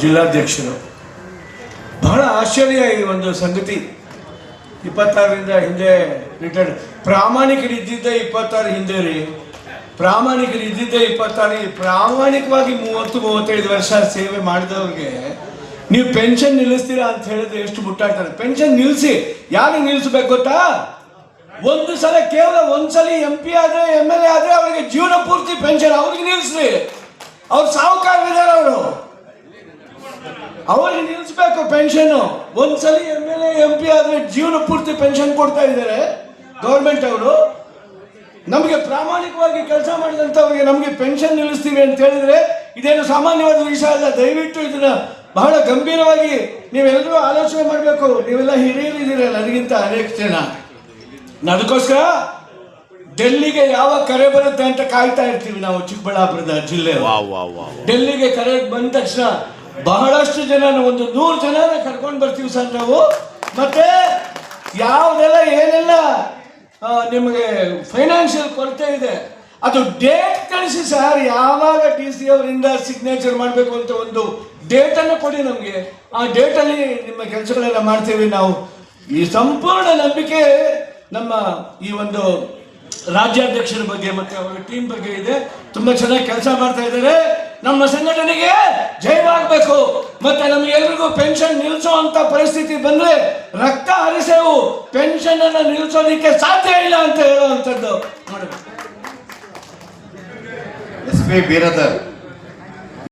ಜಿಲ್ಲಾಧ್ಯಕ್ಷರು. ಬಹಳ ಆಶ್ಚರ್ಯ ಈ ಒಂದು ಸಂಗತಿ. ಇಪ್ಪತ್ತಾರರಿಂದ ಹಿಂದೆ ರಿಟೈರ್ಡ್ ಪ್ರಾಮಾಣಿಕರು ಇದ್ದಿದ್ದೇ ಇಪ್ಪತ್ತಾರು ಹಿಂದೆ ರೀ ಪ್ರಾಮಾಣಿಕರು ಇದ್ದಿದ್ದೇ ಇಪ್ಪತ್ತಾರು ಪ್ರಾಮಾಣಿಕವಾಗಿ ಮೂವತ್ತು, ಮೂವತ್ತೈದು ವರ್ಷ ಸೇವೆ ಮಾಡಿದವ್ರಿಗೆ ನೀವು ಪೆನ್ಷನ್ ನಿಲ್ಲಿಸ್ತೀರಾ ಅಂತ ಹೇಳಿದ್ರೆ ಎಷ್ಟು ಮುಟ್ಟಾಡ್ತಾರೆ ಪೆನ್ಷನ್ ನಿಲ್ಲಿಸಿ ಯಾರಿಗೆ ನಿಲ್ಲಿಸ್ಬೇಕು ಗೊತ್ತಾ? ಒಂದು ಸಲ ಕೇವಲ ಒಂದ್ಸಲ ಎಂ ಪಿ ಆದ್ರೆ ಎಂ ಎಲ್ ಎ ಆದ್ರೆ ಅವರಿಗೆ ಜೀವನ ಪೂರ್ತಿ ಪೆನ್ಷನ್ ಅವ್ರಿಗೆ ನಿಲ್ಲಿಸ್ರಿ ಅವ್ರು ಸಾಹುಕಾರರಿದ್ದಾರೆ ಅವರು. ಅವರಿಗೆ ನಿಲ್ಲಿಸ್ಬೇಕು ಪೆನ್ಷನ್ ಒಂದ್ಸಲ M L A M P ಆದ್ರೆ ಜೀವನ ಪೂರ್ತಿ ಪೆನ್ಷನ್ ಕೊಡ್ತಾ ಇದ್ದಾರೆ. ಗೌರ್ಮೆಂಟ್ ಅವರು. ನಮಗೆ ಪ್ರಾಮಾಣಿಕವಾಗಿ ಕೆಲಸ ಮಾಡಿದಂಥವ್ರಿಗೆ ನಮಗೆ ಪೆನ್ಷನ್ ನಿಲ್ಲಿಸ್ತೀವಿ ಅಂತ ಹೇಳಿದ್ರೆ ಇದೇನು ಸಾಮಾನ್ಯವಾದ ವಿಷಯ ಅಲ್ಲ. ದಯವಿಟ್ಟು ಇದನ್ನ ಬಹಳ ಗಂಭೀರವಾಗಿ ನೀವೆಲ್ಲರೂ ಆಲೋಚನೆ ಮಾಡಬೇಕು. ನೀವೆಲ್ಲ ಹಿರಿಯರಿದ್ದೀರ ನನಗಿಂತ ಅನೇಕ ಜನ ಅದಕ್ಕೋಸ್ಕರ ಡೆಲ್ಲಿಗೆ ಯಾವ ಕರೆ ಬರುತ್ತೆ ಅಂತ ಕಾಯ್ತಾ ಇರ್ತೀವಿ ನಾವು ಚಿಕ್ಕಬಳ್ಳಾಪುರದ ಜಿಲ್ಲೆ ಡೆಲ್ಲಿಗೆ ಕರೆ ಬಂದ ತಕ್ಷಣ ಬಹಳಷ್ಟು ಜನ ಒಂದು ನೂರು ಜನನ ಕರ್ಕೊಂಡು ಬರ್ತೀವಿ ಸರ್ ನಾವು. ಮತ್ತೆ ಯಾವುದೆಲ್ಲ ಏನೆಲ್ಲ ನಿಮಗೆ ಫೈನಾನ್ಷಿಯಲ್ ಕೊರತೆ ಇದೆ, ಅದು ಡೇಟ್ ಕಳಿಸಿ ಸರ್ ಯಾವಾಗ ಟಿ ಸಿ ಅವರಿಂದ ಸಿಗ್ನೇಚರ್ ಮಾಡಬೇಕು ಅಂತ ಒಂದು ಡೇಟ್ ಅನ್ನು ಕೊಡಿ ನಮಗೆ. ಆ ಡೇಟ್ ಅಲ್ಲಿ ನಿಮ್ಮ ಕೆಲಸಗಳೆಲ್ಲ ಮಾಡ್ತೀವಿ ನಾವು. ಈ ಸಂಪೂರ್ಣ ನಂಬಿಕೆ ನಮ್ಮ ಈ ಒಂದು ರಾಜ್ಯಾಧ್ಯಕ್ಷರ ಬಗ್ಗೆ ಮತ್ತೆ ಅವರ ಟೀಮ್ ಬಗ್ಗೆ ಇದೆ. ತುಂಬಾ ಚೆನ್ನಾಗಿ ಕೆಲಸ ಮಾಡ್ತಾ ಇದ್ದಾರೆ. ನಮ್ಮ ಸಂಘಟನೆಗೆ ಜಯವಾಗಬೇಕು. ಮತ್ತೆ ನಮಗೆಲ್ರಿಗೂ ಪೆನ್ಷನ್ ನಿಲ್ಲಿಸೋ ಅಂತ ಪರಿಸ್ಥಿತಿ ಬಂದ್ರೆ ರಕ್ತ ಹರಿಸೇವು. ಪೆನ್ಷನ್ ಅನ್ನ ನಿಲ್ಲಿಸೋದಿಕ್ಕೆ ಸಾಧ್ಯ ಇಲ್ಲ ಅಂತ ಹೇಳುವಂತದ್ದು ಮಾಡಬೇಕು ಎಸ್ ಪಿ ಬೀರದರ್.